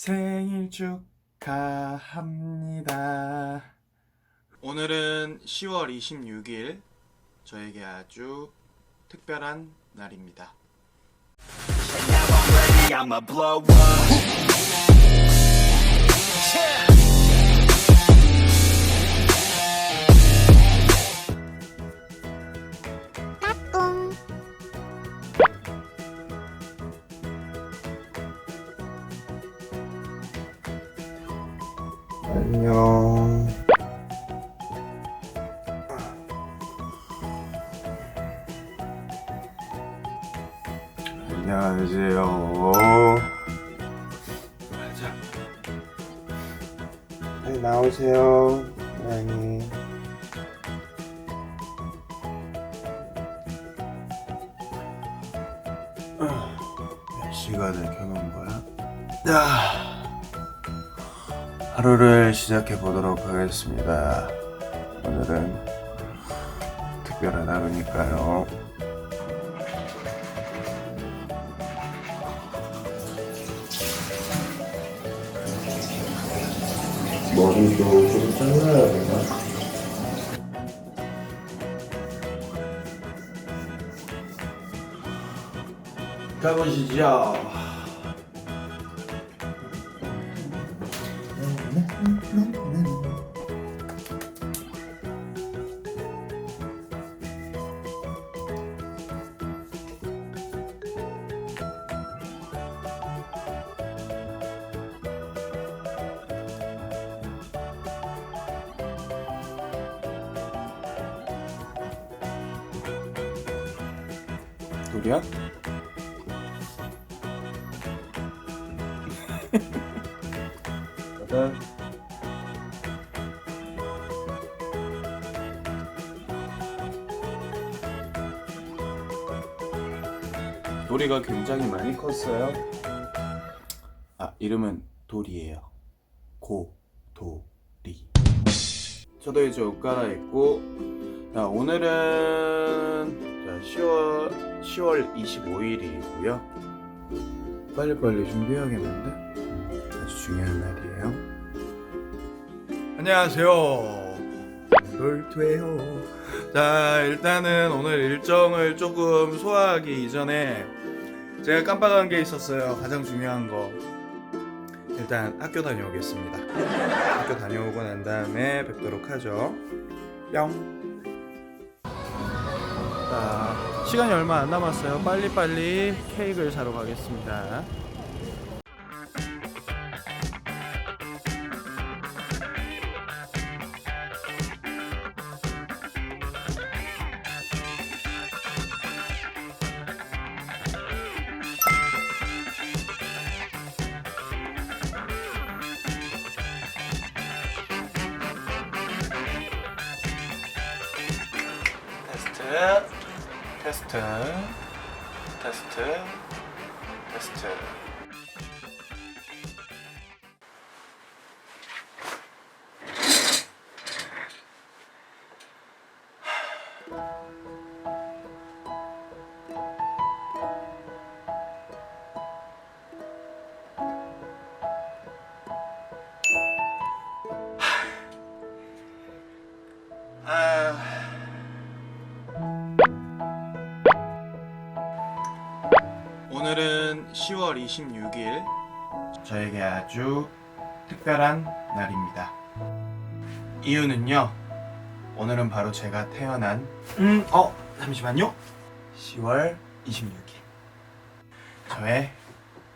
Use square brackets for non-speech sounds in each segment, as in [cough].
생일 축하합니다. 오늘은 10월 26일 저에게 아주 특별한 날입니다. I'ma blow up. 안 안녕하세요. 빨리 나오세요, 고양이. 아, 몇 시간을 켜놓은 거야? 야. 하루를 시작해 보도록 하겠습니다. 오늘은 특별한 하루니까요. 머리도 좀 잘라야 되나? 가보시죠. 둘이야? 여덟 도리가 굉장히 많이 컸어요. 아 이름은 도리예요. 고 도리. 저도 이제 옷 갈아입고 자, 오늘은 자, 10월 10월 25일이고요. 빨리빨리 준비해야겠는데 아주 중요한 날이에요. 안녕하세요. 돌투예요. 자 일단은 오늘 일정을 조금 소화하기 이전에 제가 깜빡한 게 있었어요. 가장 중요한 거. 일단 학교 다녀오겠습니다. 학교 다녀오고 난 다음에 뵙도록 하죠. 뿅. 자, 시간이 얼마 안 남았어요. 빨리빨리 케이크를 사러 가겠습니다. 테스트, 테스트, 테스트. 아. 10월 26일 저에게 아주 특별한 날입니다. 이유는요. 오늘은 바로 제가 태어난 음, 어, 잠시만요. 10월 26일 저의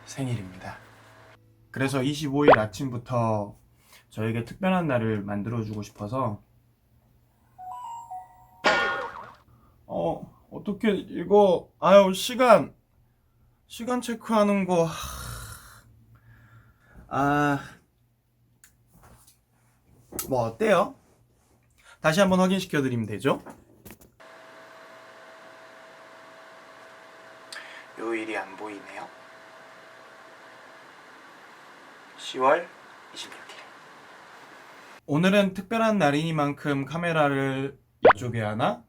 생일입니다. 그래서 25일 아침부터 저에게 특별한 날을 만들어 주고 싶어서 어, 어떻게 이거 아유, 시간 시간 체크하는 거. 아. 뭐 어때요? 다시 한번 확인시켜 드리면 되죠? 요일이 안 보이네요. 10월 26일. 오늘은 특별한 날이니만큼 카메라를 이쪽에 하나,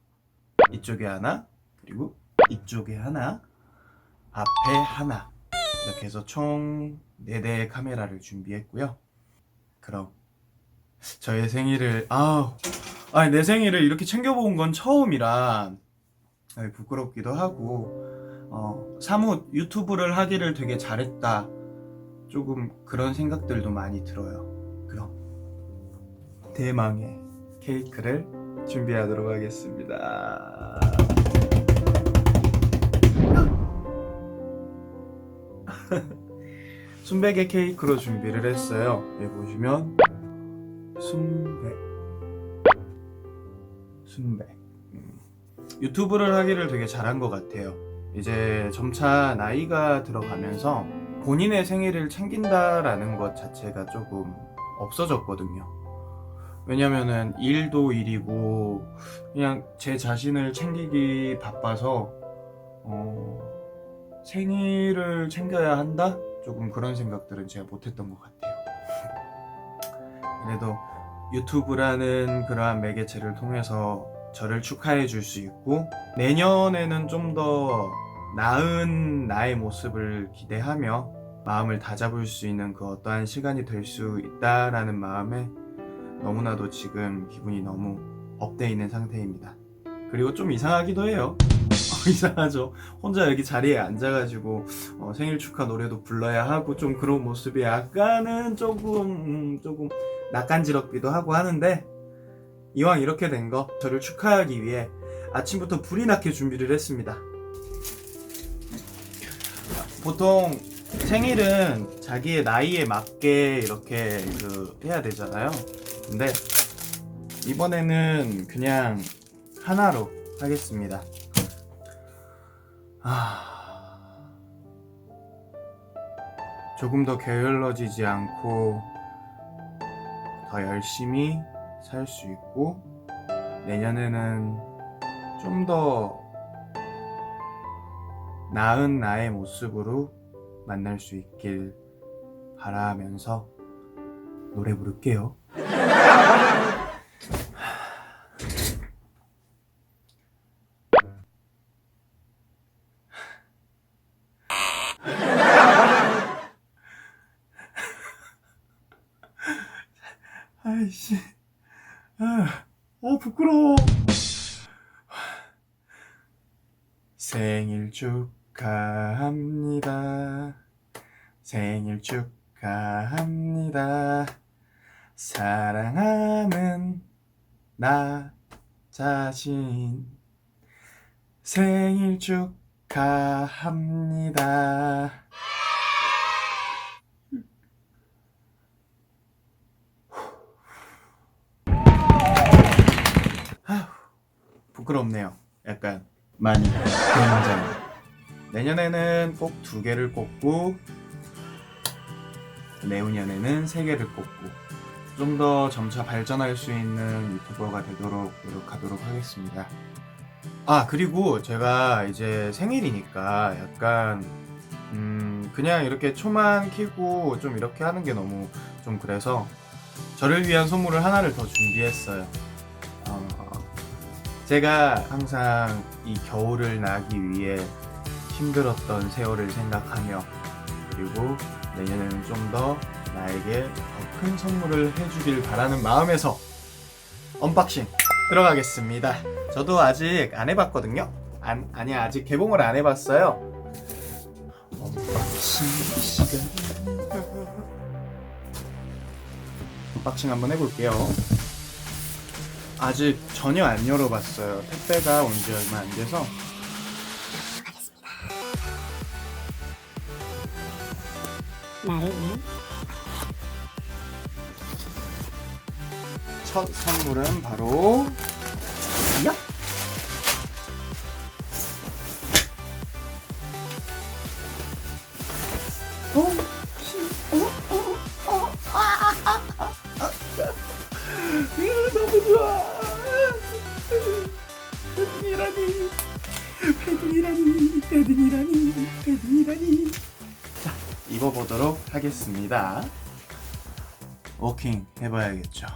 이쪽에 하나, 그리고 이쪽에 하나, 앞에 하나 이렇게 해서 총네 대의 카메라를 준비했고요. 그럼 저의 생일을 아우 아니 내 생일을 이렇게 챙겨본 건 처음이라 부끄럽기도 하고 어, 사뭇 유튜브를 하기를 되게 잘했다 조금 그런 생각들도 많이 들어요. 그럼 대망의 케이크를 준비하도록 하겠습니다. 순백의 케이크로 준비를 했어요. 여기 보시면 순백, 순백. 음, 유튜브를 하기를 되게 잘한 것 같아요. 이제 점차 나이가 들어가면서 본인의 생일을 챙긴다라는 것 자체가 조금 없어졌거든요. 왜냐면은 일도 일이고 그냥 제 자신을 챙기기 바빠서 어, 생일을 챙겨야 한다? 조금 그런 생각들은 제가 못했던 것 같아요. [laughs] 그래도 유튜브라는 그러한 매개체를 통해서 저를 축하해 줄 수 있고 내년에는 좀 더 나은 나의 모습을 기대하며 마음을 다잡을 수 있는 그 어떠한 시간이 될 수 있다라는 마음에 너무나도 지금 기분이 너무 업돼 있는 상태입니다. 그리고 좀 이상하기도 해요. 이상하죠. 혼자 여기 자리에 앉아가지고 어, 생일 축하 노래도 불러야 하고 좀 그런 모습이 약간은 조금 음, 조금 낯간지럽기도 하고 하는데 이왕 이렇게 된 거 저를 축하하기 위해 아침부터 불이 나게 준비를 했습니다. 보통 생일은 자기의 나이에 맞게 이렇게 그 해야 되잖아요. 근데 이번에는 그냥 하나로 하겠습니다. 아... 조금 더 게을러지지 않고 더 열심히 살 수 있고 내년에는 좀 더 나은 나의 모습으로 만날 수 있길 바라면서 노래 부를게요. [laughs] 부끄러워. 생일 축하합니다. 생일 축하합니다. 사랑하는 나 자신. 생일 축하합니다. 부끄럽네요. 약간 많이 굉장히. 내년에는 꼭 두 개를 꽂고 내후년에는 세 개를 꽂고 좀 더 점차 발전할 수 있는 유튜버가 되도록 노력하도록 하겠습니다. 아 그리고 제가 이제 생일이니까 약간 음 그냥 이렇게 초만 키고 좀 이렇게 하는 게 너무 좀 그래서 저를 위한 선물을 하나를 더 준비했어요. 어, 제가 항상 이 겨울을 나기 위해 힘들었던 세월을 생각하며 그리고 내년에는 좀 더 나에게 더 큰 선물을 해주길 바라는 마음에서 언박싱 들어가겠습니다. 저도 아직 안 해봤거든요. 안, 아니 아직 개봉을 안 해봤어요. 언박싱 시간. [laughs] 언박싱 한번 해볼게요. 아직 전혀 안 열어봤어요. 택배가 온 지 얼마 안 돼서. 나르는 첫 선물은 바로 야! 어? 보도록 하겠습니다. 워킹 해봐야겠죠.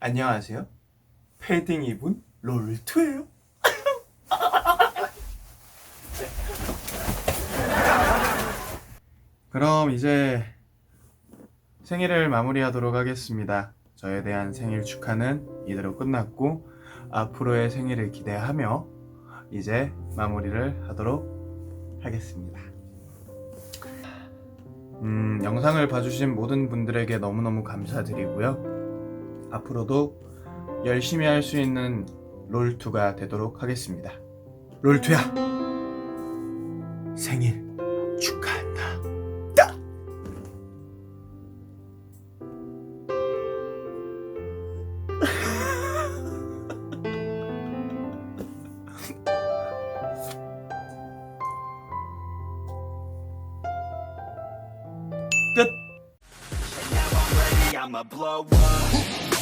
안녕하세요. 패딩 입은 롤투예요. 그럼 이제 생일을 마무리하도록 하겠습니다. 저에 대한 생일 축하는 이대로 끝났고 앞으로의 생일을 기대하며 이제 마무리를 하도록 하겠습니다. 음, 영상을 봐주신 모든 분들에게 너무너무 감사드리고요. 앞으로도 열심히 할 수 있는 롤투가 되도록 하겠습니다. 롤투야! 생일 I'ma blow up.